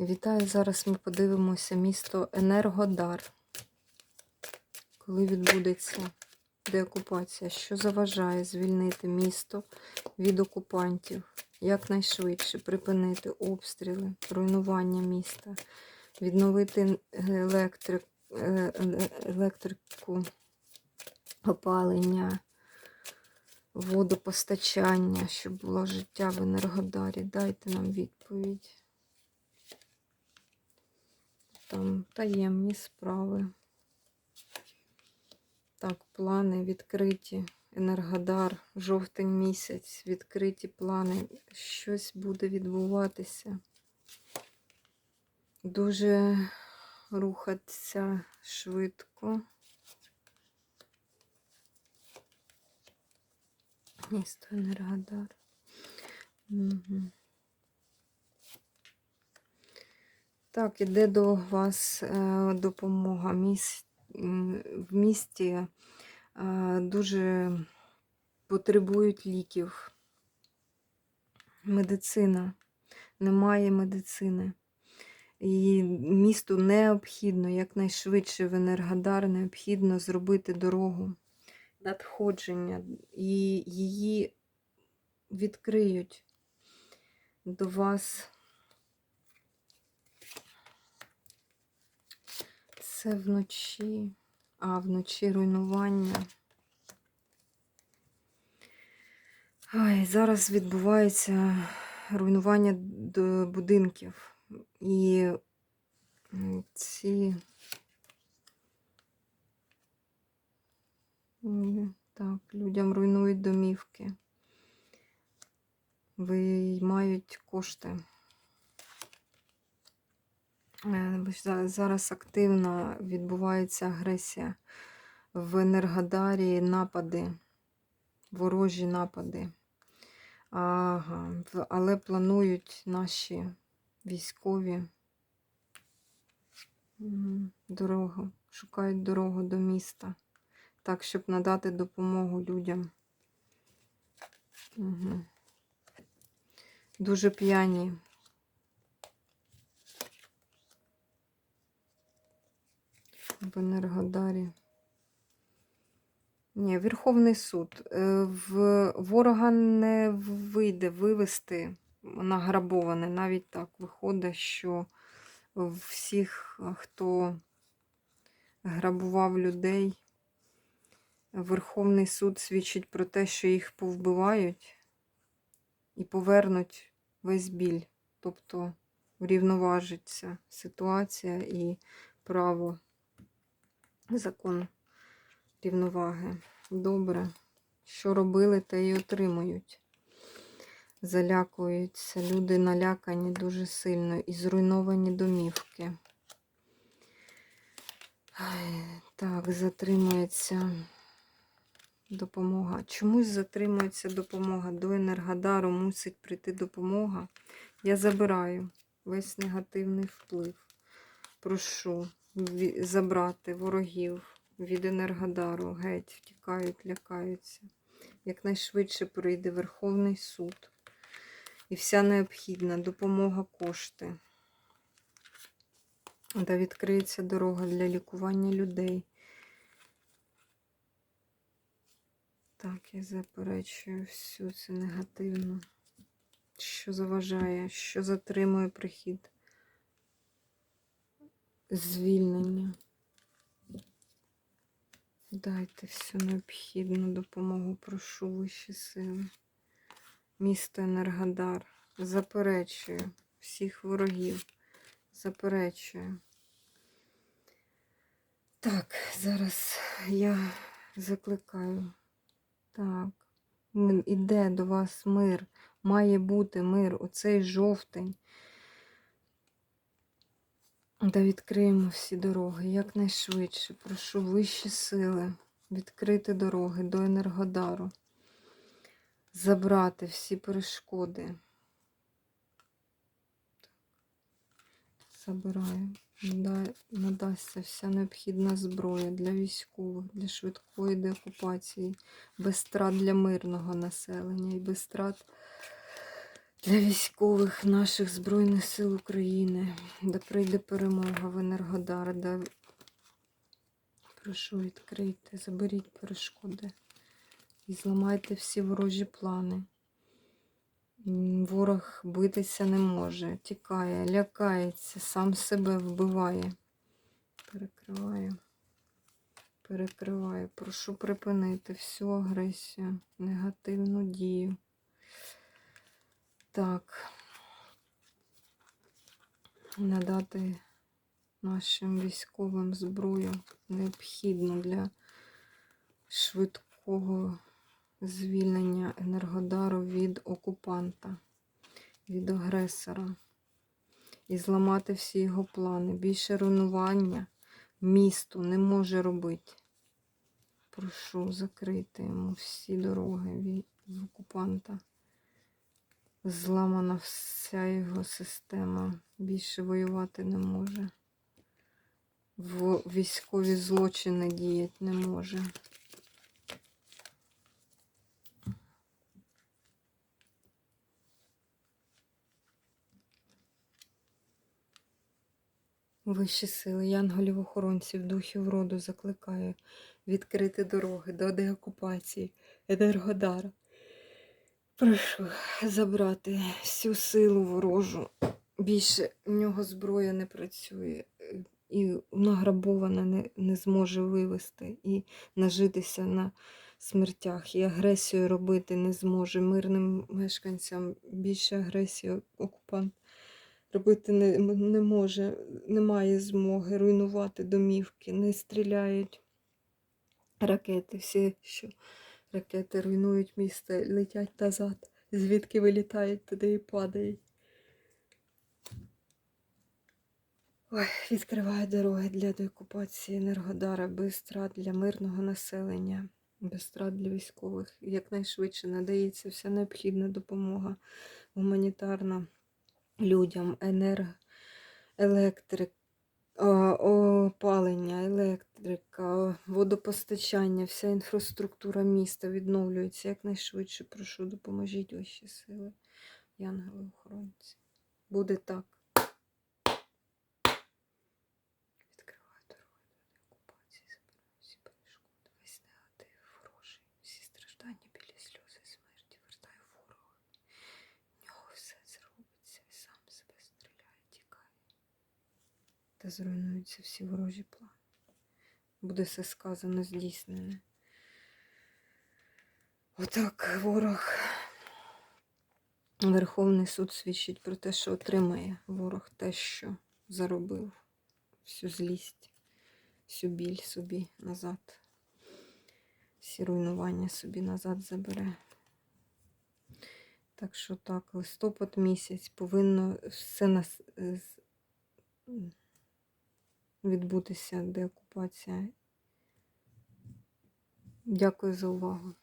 Вітаю! Зараз ми подивимося місто Енергодар. Коли відбудеться деокупація, що заважає звільнити місто від окупантів, якнайшвидше припинити обстріли, руйнування міста, відновити електрик, е, електрику, опалення, водопостачання, щоб було життя в Енергодарі. Дайте нам відповідь. Там таємні справи. Так, плани відкриті. Енергодар, жовтень місяць, відкриті плани. Щось буде відбуватися. Дуже рухатися швидко. Місто Енергодар. Угу. Так, іде до вас е, допомога. В місті е, дуже потребують ліків. Медицина. Немає медицини. І місту необхідно, якнайшвидше в Енергодар необхідно зробити дорогу надходження. І її відкриють до вас. Це вночі, а вночі руйнування. Ай, зараз відбувається руйнування будинків. І ці так, людям руйнують домівки. Виймають кошти. Е, Зараз активно відбувається агресія в Енергодарі, напади, ворожі напади. Ага, але планують наші військові дорогу, шукають дорогу до міста, так, щоб надати допомогу людям. Угу. Дуже п'яні. Енергодарі. Ні, Верховний суд. Е, В ворога не вийде вивести награбоване. Навіть так виходить, що всіх, хто грабував людей, Верховний суд свідчить про те, що їх повбивають і повернуть весь біль. Тобто врівноважиться ситуація і право, закон рівноваги. Добре. Що робили, те й отримують. Залякуються. Люди налякані дуже сильно і зруйновані домівки. Так, затримується допомога. Чомусь затримується допомога. До Енергодару мусить прийти допомога. Я забираю весь негативний вплив. Прошу забрати ворогів від Енергодару. Геть, втікають, лякаються. Якнайшвидше прийде Верховний суд. І вся необхідна допомога кошти. Де відкриється дорога для лікування людей. Так, я заперечую всю це негативно. Що заважає, що затримує прихід звільнення. Дайте всю необхідну допомогу, прошу вищі сили. Місто Енергодар. Заперечую всіх ворогів. Заперечую. Так, зараз я закликаю. Так, іде до вас мир. Має бути мир. Оцей жовтень. Та відкриємо всі дороги якнайшвидше. Прошу вищі сили відкрити дороги до Енергодару, забрати всі перешкоди. Забираю. Надасться вся необхідна зброя для військових, для швидкої деокупації, без страт для мирного населення і без страт для військових наших Збройних сил України, де прийде перемога в Енергодар, де прошу відкрийте, заберіть перешкоди і зламайте всі ворожі плани. Ворог битися не може, тікає, лякається, сам себе вбиває. Перекриваю. Перекриваю. Прошу припинити всю агресію, негативну дію. Так. Надати нашим військовим зброю необхідну для швидкого звільнення Енергодару від окупанта, від агресора. І зламати всі його плани. Більше руйнування місту не може робити. Прошу закрити йому всі дороги від окупанта. Зламана вся його система. Більше воювати не може. В військові злочини діяти не може. Вищі сили, янголів охоронців, духів роду закликаю відкрити дороги до деокупації Енергодара. Прошу забрати всю силу ворожу. Більше в нього зброя не працює е, і награбована не, не зможе вивести і нажитися на смертях. І агресію робити не зможе. Мирним мешканцям більше агресії окупант робити не, не може, немає змоги руйнувати домівки, не стріляють ракети. Всі, що ракети руйнують місто, летять назад, звідки вилітають, туди і падають. Ой, відкриває дороги для деокупації Енергодара без страт для мирного населення, без страт для військових. Якнайшвидше надається вся необхідна допомога гуманітарна людям, енерг, електрик, опалення, електрика, водопостачання, вся інфраструктура міста відновлюється якнайшвидше. Прошу, допоможіть ваші сили, янголи охоронці. Буде так. Відкриваю дороги до окупації, забираю всі перешкоди, весь негатив, ворожий, всі страждання, білі сльози, смерті, вертаю ворога. В нього все зробиться і сам себе стріляє, тікає. Та зруйнуються всі ворожі плани. Буде все сказано, здійснене. Отак ворог. Верховний суд свідчить про те, що отримає ворог те, що заробив, всю злість, всю біль собі назад, всі руйнування собі назад забере. Так що так, листопад місяць повинно все нас відбутися деокупація. Дякую за увагу.